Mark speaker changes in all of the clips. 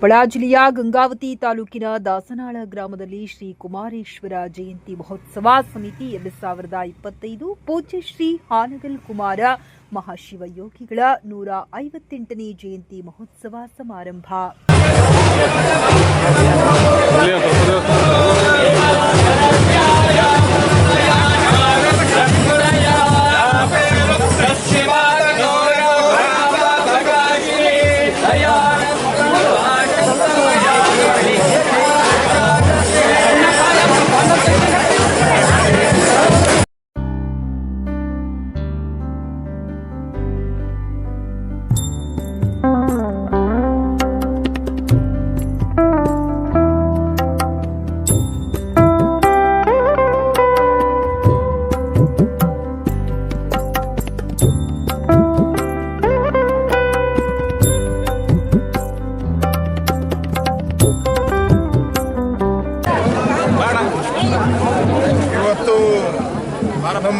Speaker 1: ಕೊಪ್ಪಳ ಜಿಲ್ಲೆಯ ಗಂಗಾವತಿ ತಾಲೂಕಿನ ದಾಸನಾಳ ಗ್ರಾಮದಲ್ಲಿ ಶ್ರೀ ಕುಮಾರೇಶ್ವರ ಜಯಂತಿ ಮಹೋತ್ಸವ ಸಮಿತಿ ಎರಡು ಸಾವಿರದ ಇಪ್ಪತ್ತೈದು ಪೂಜ್ಯ ಶ್ರೀ ಹಾನಗಲ್ ಕುಮಾರ ಮಹಾಶಿವಯೋಗಿಗಳ ನೂರ ಐವತ್ತೆಂಟನೇ ಜಯಂತಿ ಮಹೋತ್ಸವ ಸಮಾರಂಭ.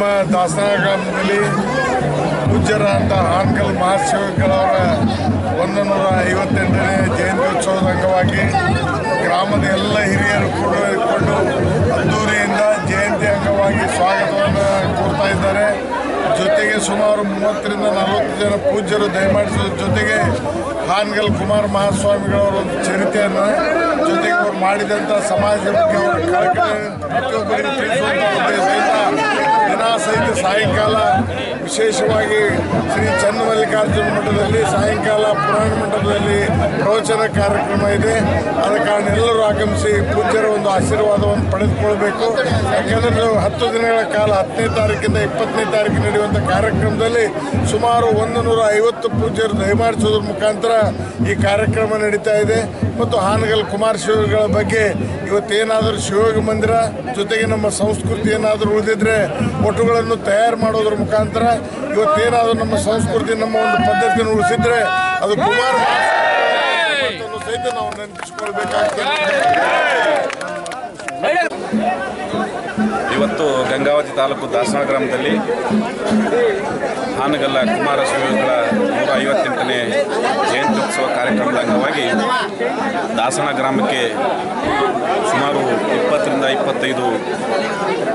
Speaker 2: ನಮ್ಮ ದಾಸನ ಗ್ರಾಮದಲ್ಲಿ ಅಂತ ಹಾನಗಲ್ ಮಹಾಶಿವಗಳವರ ಒಂದು ನೂರ ಐವತ್ತೆಂಟನೇ ಜಯಂತ್ಯೋತ್ಸವದ ಅಂಗವಾಗಿ ಗ್ರಾಮದ ಎಲ್ಲ ಹಿರಿಯರು ಕೂಡಿಕೊಂಡು ಅದ್ದೂರಿಯಿಂದ ಜಯಂತಿ ಅಂಗವಾಗಿ ಸ್ವಾಗತವನ್ನು ಕೋರ್ತಾ ಇದ್ದಾರೆ. ಜೊತೆಗೆ ಸುಮಾರು ಮೂವತ್ತರಿಂದ ನಲವತ್ತು ಜನ ಪೂಜ್ಯರು ದಯಮಾಡಿಸೋದ್ರ ಜೊತೆಗೆ ಹಾನಗಲ್ ಕುಮಾರ ಮಹಾಸ್ವಾಮಿಗಳವರ ಒಂದು ಚರಿತೆಯನ್ನು ಜೊತೆಗೆ ಅವರು ಮಾಡಿದಂಥ ಸಮಾಜ ಪ್ರತಿಯೊಬ್ಬರಿಗೆ ತಿಳಿಸುವಂಥ ಉದ್ದೇಶದಿಂದ ಸಹಿತ ಸಾಯಂಕಾಲ, ವಿಶೇಷವಾಗಿ ಶ್ರೀ ಚನ್ನಮಲ್ಲಿಕಾರ್ಜುನ ಮಠದಲ್ಲಿ ಸಾಯಂಕಾಲ ಪುರಾಣ ಮಂಟಪದಲ್ಲಿ ಪ್ರವಚನ ಕಾರ್ಯಕ್ರಮ ಇದೆ. ಆದ ಕಾರಣ ಎಲ್ಲರೂ ಆಗಮಿಸಿ ಪೂಜ್ಯರ ಒಂದು ಆಶೀರ್ವಾದವನ್ನು ಪಡೆದುಕೊಳ್ಬೇಕು. ಯಾಕೆಂದರೆ ಹತ್ತು ದಿನಗಳ ಕಾಲ, ಹತ್ತನೇ ತಾರೀಕಿಂದ ಇಪ್ಪತ್ತನೇ ತಾರೀಕು ನಡೆಯುವಂಥ ಕಾರ್ಯಕ್ರಮದಲ್ಲಿ ಸುಮಾರು ಒಂದು ನೂರ ಐವತ್ತು ಪೂಜ್ಯರು ದಯಮಾಡಿಸೋದ್ರ ಮುಖಾಂತರ ಈ ಕಾರ್ಯಕ್ರಮ ನಡೀತಾ ಇದೆ. ಮತ್ತು ಹಾನಗಲ್ ಕುಮಾರ ಶಿವಗಳ ಬಗ್ಗೆ ಇವತ್ತೇನಾದರೂ ಶಿವಯೋಗ ಮಂದಿರ, ಜೊತೆಗೆ ನಮ್ಮ ಸಂಸ್ಕೃತಿ ಏನಾದರೂ ಉಳಿದಿದ್ರೆ ಒಟ್ಟುಗಳನ್ನು ತಯಾರು ಮಾಡೋದ್ರ ಮುಖಾಂತರ ಇವತ್ತೇನಾದರೂ ನಮ್ಮ ಸಂಸ್ಕೃತಿ ನಮ್ಮ ಒಂದು ಪದ್ಧತಿಯನ್ನು ಉಳಿಸಿದ್ರೆ ಅದು ಕುಮಾರ ಸಹಿತ ನಾವು ನೆನಪಿಸ್ಕೊಳ್ಬೇಕಾಗ್ತದೆ.
Speaker 3: ಇವತ್ತು ಗಂಗಾವತಿ ತಾಲೂಕು ದಾಸನ ಗ್ರಾಮದಲ್ಲಿ ಹಾನಗಲ್ಲ ಕುಮಾರ ಶಿವಗಳ ನೂರ ಐವತ್ತೆಂಟನೇ ಜಯಂತ್ಯುತ್ಸವ ಕಾರ್ಯಕ್ರಮದ ಅಂಗವಾಗಿ ದಾಸನ ಗ್ರಾಮಕ್ಕೆ ಸುಮಾರು ಇಪ್ಪತ್ತರಿಂದ ಇಪ್ಪತ್ತೈದು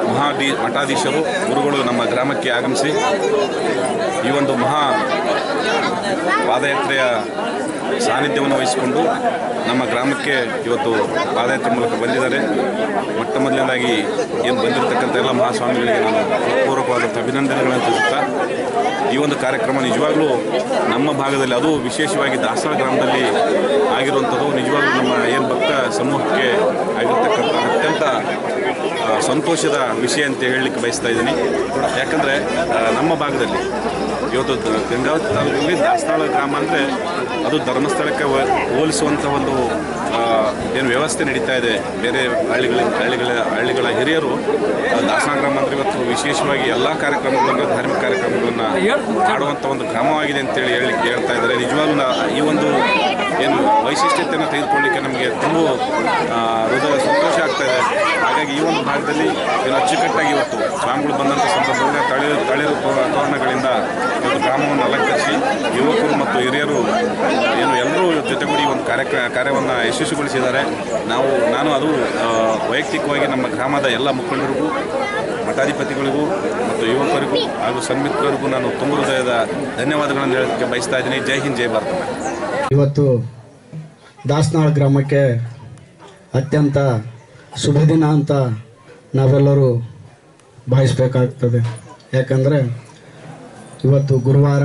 Speaker 3: ಮಹಾಧೀ ಮಠಾಧೀಶರು ಗುರುಗಳು ನಮ್ಮ ಗ್ರಾಮಕ್ಕೆ ಆಗಮಿಸಿ ಈ ಒಂದು ಮಹಾ ಪಾದಯಾತ್ರೆಯ ಸಾನ್ನಿಧ್ಯವನ್ನು ವಹಿಸಿಕೊಂಡು ನಮ್ಮ ಗ್ರಾಮಕ್ಕೆ ಇವತ್ತು ಪಾದಯಾತ್ರೆ ಮೂಲಕ ಬಂದಿದ್ದಾರೆ. ಮೊಟ್ಟ ಮೊದಲನೇದಾಗಿ ಏನು ಬಂದಿರತಕ್ಕಂಥ ಎಲ್ಲ ಮಹಾಸ್ವಾಮಿಗಳಿಗೆ ನಾನು ಪೂರ್ವಕವಾದಂಥ ಅಭಿನಂದನೆಗಳನ್ನು ತಿಳಿಸುತ್ತಾ ಈ ಒಂದು ಕಾರ್ಯಕ್ರಮ ನಿಜವಾಗಲೂ ನಮ್ಮ ಭಾಗದಲ್ಲಿ, ಅದು ವಿಶೇಷವಾಗಿ ದಾಸರ ಗ್ರಾಮದಲ್ಲಿ ಆಗಿರುವಂಥದ್ದು, ನಿಜವಾಗಲೂ ನಮ್ಮ ಏನು ಭಕ್ತ ಸಮೂಹಕ್ಕೆ ಆಗಿರ್ತಕ್ಕಂಥ ಅತ್ಯಂತ ಸಂತೋಷದ ವಿಷಯ ಅಂತ ಹೇಳಲಿಕ್ಕೆ ಬಯಸ್ತಾ ಇದ್ದೀನಿ. ಯಾಕಂದರೆ ನಮ್ಮ ಭಾಗದಲ್ಲಿ ಇವತ್ತು ಗಂಗಾವತಿ ತಾಲೂಕಲ್ಲಿ ದಾಸನಾಳ ಗ್ರಾಮ ಅಂದರೆ ಅದು ಧರ್ಮಸ್ಥಳಕ್ಕೆ ಹೋಲಿಸುವಂಥ ಒಂದು ಏನು ವ್ಯವಸ್ಥೆ ನಡೀತಾ ಇದೆ. ಬೇರೆ ಹಳ್ಳಿಗಳ ಹಳ್ಳಿಗಳ ಹಳ್ಳಿಗಳ ಹಿರಿಯರು ದಾಸಾಳ ಗ್ರಾಮ ಅಂದರೆ ಇವತ್ತು ವಿಶೇಷವಾಗಿ ಎಲ್ಲ ಕಾರ್ಯಕ್ರಮಗಳನ್ನು, ಧಾರ್ಮಿಕ ಕಾರ್ಯಕ್ರಮಗಳನ್ನು ಮಾಡುವಂಥ ಒಂದು ಗ್ರಾಮವಾಗಿದೆ ಅಂತೇಳಿ ಹೇಳಿ ಹೇಳ್ತಾ ಇದ್ದಾರೆ. ನಿಜವಾಗ್ಲೂ ಈ ಒಂದು ಏನು ವೈಶಿಷ್ಟ್ಯತೆಯನ್ನು ತೆಗೆದುಕೊಳ್ಳಿಕ್ಕೆ ನಮಗೆ ತುಂಬ ಹೃದಯ ಸಂತೋಷ ಆಗ್ತಾ ಇದೆ. ಹಾಗಾಗಿ ಈ ಒಂದು ಭಾಗದಲ್ಲಿ ಏನು ಅಚ್ಚುಕಟ್ಟಾಗಿ ಇವತ್ತು ಗ್ರಾಮಗಳು ಬಂದಂಥ ಸಂದರ್ಭದಲ್ಲಿ ತಳಿರು ತಳಿರು ತೋರ- ತೋರಣಗಳಿಂದ ಇವತ್ತು ಗ್ರಾಮವನ್ನು ಅಲಂಕರಿಸಿ ಯುವಕರು ಮತ್ತು ಹಿರಿಯರು, ಏನು ಎಲ್ಲರೂ ಜೊತೆಗೂಡಿ ಒಂದು ಕಾರ್ಯಕ್ರ, ಕಾರ್ಯವನ್ನು ಯಶಸ್ವಿಗೊಳಿಸಿದ್ದಾರೆ. ನಾವು, ನಾನು ಅದು ವೈಯಕ್ತಿಕವಾಗಿ ನಮ್ಮ ಗ್ರಾಮದ ಎಲ್ಲ ಮುಖಂಡರಿಗೂ ಮಠಾಧಿಪತಿಗಳಿಗೂ ಮತ್ತು ಯುವಕರಿಗೂ ಹಾಗೂ ಸನ್ಮಿತ್ರರಿಗೂ ನಾನು ತುಂಬ ಹೃದಯದ ಧನ್ಯವಾದಗಳನ್ನು ಹೇಳೋದಕ್ಕೆ ಬಯಸ್ತಾ ಇದ್ದೀನಿ. ಜೈ ಹಿಂದ್, ಜೈ ಭಾರತ.
Speaker 4: ಇವತ್ತು ದಾಸನಾಳ್ ಗ್ರಾಮಕ್ಕೆ ಅತ್ಯಂತ ಶುಭ ದಿನ ಅಂತ ನಾವೆಲ್ಲರೂ ಭಾವಿಸ್ಬೇಕಾಗ್ತದೆ. ಯಾಕಂದರೆ ಇವತ್ತು ಗುರುವಾರ,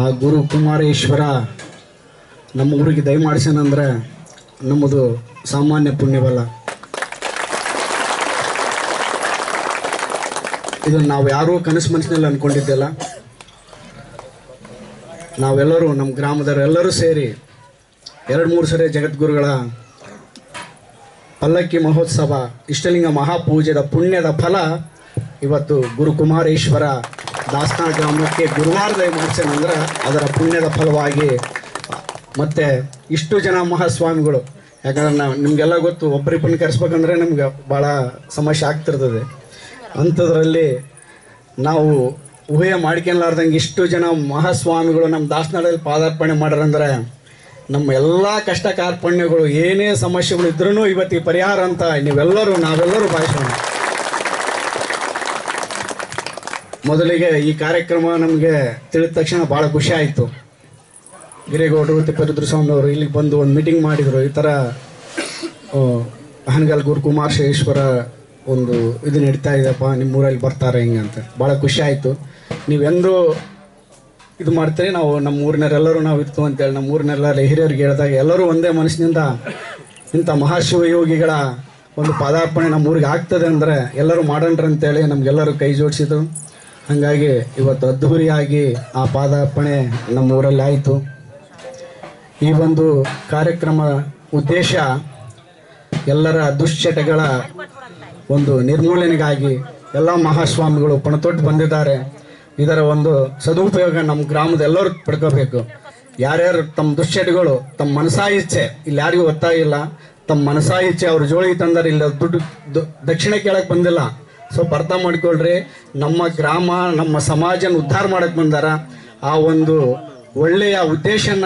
Speaker 4: ಆ ಗುರು ಕುಮಾರೇಶ್ವರ ನಮ್ಮ ಊರಿಗೆ ದಯಮಾಡಿಸನಂದ್ರೆ ನಮ್ಮದು ಸಾಮಾನ್ಯ ಪುಣ್ಯವಲ್ಲ. ಇದನ್ನು ನಾವು ಯಾರೂ ಕನಸು ಮನಸ್ಸಿನಲ್ಲಿ ಅಂದ್ಕೊಂಡಿದ್ದಿಲ್ಲ ನಾವೆಲ್ಲರೂ ನಮ್ಮ ಗ್ರಾಮದವರೆಲ್ಲರೂ ಸೇರಿ ಎರಡು ಮೂರು ಸರಿ ಜಗದ್ಗುರುಗಳ ಪಲ್ಲಕ್ಕಿ ಮಹೋತ್ಸವ, ಇಷ್ಟಲಿಂಗ ಮಹಾಪೂಜೆದ ಪುಣ್ಯದ ಫಲ ಇವತ್ತು ಗುರುಕುಮಾರೇಶ್ವರ ದಾಸ್ತಾನ ಗ್ರಾಮಕ್ಕೆ ಗುರುವಾರದ ಮುಗಿಸೇನಂದ್ರೆ ಅದರ ಪುಣ್ಯದ ಫಲವಾಗಿ ಮತ್ತು ಇಷ್ಟು ಜನ ಮಹಾಸ್ವಾಮಿಗಳು. ಯಾಕಂದ್ರೆ ನಾವು ನಿಮಗೆಲ್ಲ ಗೊತ್ತು ಒಬ್ಬರಿಬ್ಬರನ್ನ ಕರೆಸ್ಬೇಕಂದ್ರೆ ನಮ್ಗೆ ಭಾಳ ಸಮಸ್ಯೆ ಆಗ್ತಿರ್ತದೆ. ಅಂಥದ್ರಲ್ಲಿ ನಾವು ಊಹೆ ಮಾಡ್ಕೊಲಾರ್ದಂಗೆ ಇಷ್ಟು ಜನ ಮಹಾಸ್ವಾಮಿಗಳು ನಮ್ಮ ದಾಸನಾಡಲ್ಲಿ ಪಾದಾರ್ಪಣೆ ಮಾಡ್ರಂದ್ರೆ ನಮ್ಮ ಎಲ್ಲ ಕಷ್ಟ ಕಾರ್ಪಣ್ಯಗಳು ಏನೇ ಸಮಸ್ಯೆಗಳು ಇದ್ರೂ ಇವತ್ತಿಗೆ ಪರಿಹಾರ ಅಂತ ನೀವೆಲ್ಲರೂ, ನಾವೆಲ್ಲರೂ ಭಾಷಣ ಮೊದಲಿಗೆ ಈ ಕಾರ್ಯಕ್ರಮ ನಮಗೆ ತಿಳಿದ ತಕ್ಷಣ ಭಾಳ ಖುಷಿ ಆಯಿತು. ಗಿರೇಗೌಡರು ತಿಪ್ಪರುದ್ರ ಸ್ವಾಮಿ ಅವರು ಇಲ್ಲಿಗೆ ಬಂದು ಒಂದು ಮೀಟಿಂಗ್ ಮಾಡಿದರು. ಈ ಥರ ಹನಗಲ್ ಗುರುಕುಮಾರ್ ಶೇಶ್ವರ ಒಂದು ಇದು ನಡೀತಾ ಇದೆಯಪ್ಪ ನಿಮ್ಮ ಊರಲ್ಲಿ ಬರ್ತಾರೆ ಹಿಂಗೆ ಅಂತ. ಭಾಳ ಖುಷಿ ಆಯಿತು. ನೀವೆಂದು ಇದು ಮಾಡ್ತೀರಿ, ನಾವು ನಮ್ಮ ಊರಿನವರೆಲ್ಲರೂ ನಾವು ಇತ್ತು ಅಂತೇಳಿ ನಮ್ಮ ಊರಿನೆಲ್ಲ ಹಿರಿಯರಿಗೆ ಹೇಳಿದಾಗ ಎಲ್ಲರೂ ಒಂದೇ ಮನಸ್ಸಿನಿಂದ ಇಂಥ ಮಹಾಶಿವಯೋಗಿಗಳ ಒಂದು ಪಾದಾರ್ಪಣೆ ನಮ್ಮ ಊರಿಗೆ ಆಗ್ತದೆ ಅಂದರೆ ಎಲ್ಲರೂ ಮಾಡೋಣ್ರಿ ಅಂತೇಳಿ ನಮಗೆಲ್ಲರೂ ಕೈ ಜೋಡಿಸಿದ್ರು ಹಾಗಾಗಿ ಇವತ್ತು ಅದ್ಧೂರಿಯಾಗಿ ಆ ಪಾದಾರ್ಪಣೆ ನಮ್ಮ ಊರಲ್ಲಿ ಆಯಿತು. ಈ ಒಂದು ಕಾರ್ಯಕ್ರಮ ಉದ್ದೇಶ ಎಲ್ಲರ ದುಶ್ಚಟಗಳ ಒಂದು ನಿರ್ಮೂಲನೆಗಾಗಿ ಎಲ್ಲ ಮಹಾಸ್ವಾಮಿಗಳು ಪಣತೊಟ್ಟು ಬಂದಿದ್ದಾರೆ. ಇದರ ಒಂದು ಸದುಪಯೋಗ ನಮ್ಮ ಗ್ರಾಮದ ಎಲ್ಲರೂ ಪಡ್ಕೋಬೇಕು. ಯಾರ್ಯಾರು ತಮ್ಮ ದುಶ್ಚಟಗಳು, ತಮ್ಮ ಮನಸಾ ಇಚ್ಛೆ ಇಲ್ಲಿ ಯಾರಿಗೂ ಗೊತ್ತಾಗಿಲ್ಲ. ತಮ್ಮ ಮನಸಾ ಇಚ್ಛೆ ಅವ್ರ ಜೋಳಿಗೆ ತಂದರೆ, ಇಲ್ಲ ದುಡ್ಡು ದಕ್ಷಿಣ ಕೇಳಕ್ ಬಂದಿಲ್ಲ. ಸ್ವಲ್ಪ ಅರ್ಥ ಮಾಡ್ಕೊಳ್ರಿ, ನಮ್ಮ ಗ್ರಾಮ, ನಮ್ಮ ಸಮಾಜನ ಉದ್ಧಾರ ಮಾಡಕ್ ಬಂದಾರ. ಆ ಒಂದು ಒಳ್ಳೆಯ ಉದ್ದೇಶನ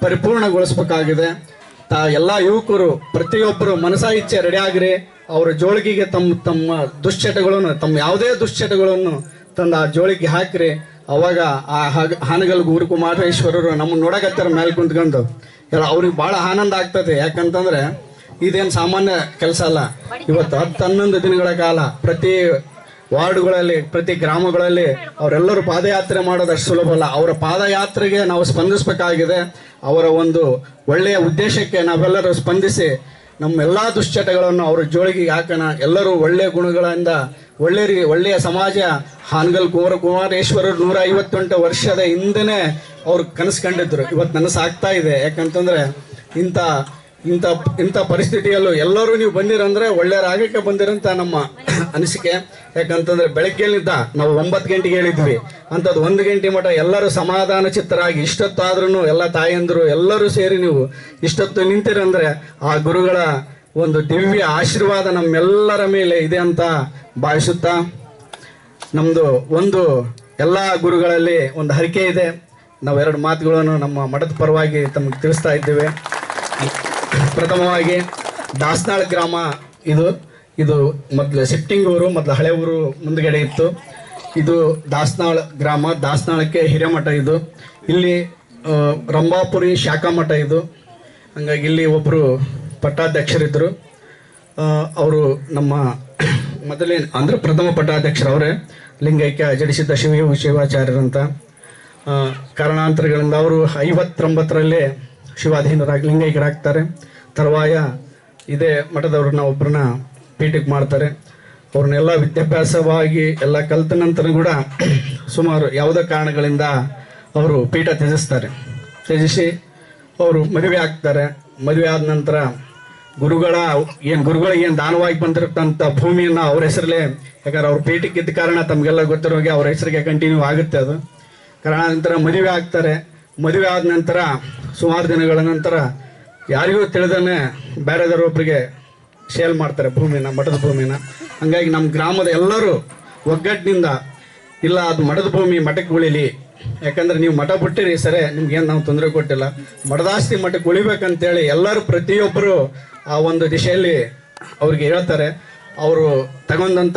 Speaker 4: ಪರಿಪೂರ್ಣಗೊಳಿಸ್ಬೇಕಾಗಿದೆ. ತಾ, ಎಲ್ಲ ಯುವಕರು, ಪ್ರತಿಯೊಬ್ಬರು ಮನಸಾ ಇಚ್ಛೆ ರೆಡಿ ಆಗ್ರಿ. ಅವರ ಜೋಳಿಗೆಗೆ ತಮ್ಮ ತಮ್ಮ ದುಶ್ಚಟಗಳನ್ನು, ತಮ್ಮ ಯಾವುದೇ ದುಶ್ಚಟಗಳನ್ನು ತಂದು ಆ ಜೋಳಿಗೆ ಹಾಕ್ರಿ. ಅವಾಗ ಆ ಹಾನಗಲ್ ಗುರು ಕುಮಾರೇಶ್ವರರು ನಮ್ಮನ್ನ ನೋಡಕತ್ತಾರ ಮೇಲೆ ಕುಂತ್ಕೊಂಡು. ಎಲ್ಲ ಅವ್ರಿಗೆ ಭಾಳ ಆನಂದ ಆಗ್ತದೆ. ಯಾಕಂತಂದ್ರೆ ಇದೇನು ಸಾಮಾನ್ಯ ಕೆಲಸ ಅಲ್ಲ. ಇವತ್ತು ಹತ್ತು ಹನ್ನೊಂದು ದಿನಗಳ ಕಾಲ ಪ್ರತಿ ವಾರ್ಡ್ಗಳಲ್ಲಿ, ಪ್ರತಿ ಗ್ರಾಮಗಳಲ್ಲಿ ಅವರೆಲ್ಲರೂ ಪಾದಯಾತ್ರೆ ಮಾಡೋದು ಅಷ್ಟು ಸುಲಭ ಅಲ್ಲ. ಅವರ ಪಾದಯಾತ್ರೆಗೆ ನಾವು ಸ್ಪಂದಿಸಬೇಕಾಗಿದೆ. ಅವರ ಒಂದು ಒಳ್ಳೆಯ ಉದ್ದೇಶಕ್ಕೆ ನಾವೆಲ್ಲರೂ ಸ್ಪಂದಿಸಿ ನಮ್ಮೆಲ್ಲ ದುಶ್ಚಟಗಳನ್ನು ಅವರ ಜೋಳಿಗೆ ಹಾಕೋಣ. ಎಲ್ಲರೂ ಒಳ್ಳೆಯ ಗುಣಗಳಿಂದ ಒಳ್ಳೆ ಒಳ್ಳೆಯ ಸಮಾಜ. ಹಾನಗಲ್ ಕುಮಾರ ಕುಮಾರೇಶ್ವರರು ನೂರ ಐವತ್ತೆಂಟು ವರ್ಷದ ಹಿಂದೆನೇ ಅವ್ರು ಕನಸು ಕಂಡಿದ್ರು ಇವತ್ತು ನನಸು ಆಗ್ತಾ ಇದೆ. ಯಾಕಂತಂದ್ರೆ ಇಂಥ ಇಂಥ ಇಂಥ ಪರಿಸ್ಥಿತಿಯಲ್ಲೂ ಎಲ್ಲರೂ ನೀವು ಬಂದಿರಂದ್ರೆ ಒಳ್ಳೆಯರಾಗಕ್ಕೆ ಬಂದಿರಂತ ನಮ್ಮ ಅನಿಸಿಕೆ. ಯಾಕಂತಂದ್ರೆ ಬೆಳಗ್ಗೆಲಿಂದ ನಾವು ಒಂಬತ್ತು ಗಂಟೆಗೆ ಹೇಳಿದ್ವಿ. ಅಂಥದ್ದು ಒಂದು ಗಂಟೆ ಮಠ ಎಲ್ಲರೂ ಸಮಾಧಾನ ಚಿತ್ತರಾಗಿ ಇಷ್ಟೊತ್ತಾದ್ರೂ ಎಲ್ಲ ತಾಯಂದರು ಎಲ್ಲರೂ ಸೇರಿ ನೀವು ಇಷ್ಟೊತ್ತು ನಿಂತಿರಂದ್ರೆ ಆ ಗುರುಗಳ ಒಂದು ದಿವ್ಯ ಆಶೀರ್ವಾದ ನಮ್ಮೆಲ್ಲರ ಮೇಲೆ ಇದೆ ಅಂತ ಭಾವಿಸುತ್ತಾ ನಮ್ಮದು ಒಂದು ಎಲ್ಲ ಗುರುಗಳಲ್ಲಿ ಒಂದು ಹರಿಕೆ ಇದೆ. ನಾವು ಎರಡು ಮಾತುಗಳನ್ನು ನಮ್ಮ ಮಠದ ಪರವಾಗಿ ತಮಗೆ ತಿಳಿಸ್ತಾ ಇದ್ದೇವೆ. ಪ್ರಥಮವಾಗಿ, ದಾಸನಾಳ್ ಗ್ರಾಮ ಇದು. ಇದು ಮೊದಲು ಶಿಫ್ಟಿಂಗ್ ಊರು, ಮೊದಲು ಹಳೆ ಊರು ಮುಂದ್ಗಡೆ ಇತ್ತು. ಇದು ದಾಸನಾಳ್ ಗ್ರಾಮ, ದಾಸನಾಳಕ್ಕೆ ಹಿರೇಮಠ ಇದು. ಇಲ್ಲಿ ರಂಭಾಪುರಿ ಶಾಖಾ ಮಠ ಇದು. ಹಂಗಾಗಿ ಇಲ್ಲಿ ಒಬ್ಬರು ಪಟ್ಟಾಧ್ಯಕ್ಷರಿದ್ದರು. ಅವರು ನಮ್ಮ ಮೊದಲೇ ಅಂದರೆ ಪ್ರಥಮ ಪಟ್ಟಾಧ್ಯಕ್ಷರು ಅವರೇ ಲಿಂಗೈಕ್ಯ ಜಡಿಸಿದ್ದ ಶಿವ, ಶಿವಾಚಾರ್ಯರಂತ. ಕಾರಣಾಂತರಗಳಿಂದ ಅವರು ಐವತ್ತೊಂಬತ್ತರಲ್ಲೇ ಶಿವಾಧೀನರಾಗಿ, ಲಿಂಗೈಕ್ಯರಾಗ್ತಾರೆ. ತರುವಾಯ ಇದೇ ಮಠದವ್ರನ್ನ ಒಬ್ಬರನ್ನ ಪೀಠಕ್ಕೆ ಮಾಡ್ತಾರೆ. ಅವ್ರನ್ನೆಲ್ಲ ವಿದ್ಯಾಭ್ಯಾಸವಾಗಿ ಎಲ್ಲ ಕಲಿತ ನಂತರ ಕೂಡ ಸುಮಾರು ಯಾವುದೇ ಕಾರಣಗಳಿಂದ ಅವರು ಪೀಠ ತ್ಯಜಿಸ್ತಾರೆ. ತ್ಯಜಿಸಿ ಅವರು ಮದುವೆ ಆಗ್ತಾರೆ. ಮದುವೆ ಆದ ನಂತರ ಗುರುಗಳ ಏನು ಗುರುಗಳಿಗೆ ಏನು ದಾನವಾಗಿ ಬಂದಿರತಕ್ಕಂತ ಭೂಮಿಯನ್ನ ಅವ್ರ ಹೆಸರಲ್ಲೇ, ಯಾಕಂದ್ರೆ ಅವ್ರ ಪೀಠಕ್ಕೆ ಇದ್ದ ಕಾರಣ ತಮಗೆಲ್ಲ ಗೊತ್ತಿರೋ ಹಾಗೆ ಅವ್ರ ಹೆಸರಿಗೆ ಕಂಟಿನ್ಯೂ ಆಗುತ್ತೆ ಅದು. ಕಾರಣ ನಂತರ ಮದುವೆ ಆಗ್ತಾರೆ. ಮದುವೆ ಆದ ನಂತರ, ಸುಮಾರು ದಿನಗಳ ನಂತರ ಯಾರಿಗೂ ತಿಳಿದನೆ ಬೇರೆದವರೊಬ್ಬರಿಗೆ ಸೇಲ್ ಮಾಡ್ತಾರೆ ಭೂಮಿನ, ಮಠದ ಭೂಮಿನ. ಹಂಗಾಗಿ ನಮ್ಮ ಗ್ರಾಮದ ಎಲ್ಲರೂ ಒಗ್ಗಟ್ಟಿನಿಂದ, ಇಲ್ಲ ಅದು ಮಠದ ಭೂಮಿ, ಮಠಕ್ಕೆ ಉಳಿಲಿ ಯಾಕಂದ್ರೆ ನೀವು ಮಠ ಬಿಟ್ಟಿರಿ ಸರಿ, ನಿಮ್ಗೇನು ನಾವು ತೊಂದರೆ ಕೊಟ್ಟಿಲ್ಲ. ಮಠದಾಸ್ತಿ ಮಠಕ್ಕೆ ಉಳಿಬೇಕಂತೇಳಿ ಎಲ್ಲರೂ ಪ್ರತಿಯೊಬ್ಬರು ಆ ಒಂದು ದಿಶೆಯಲ್ಲಿ ಅವ್ರಿಗೆ ಹೇಳ್ತಾರೆ. ಅವರು ತಗೊಂಡಂಥ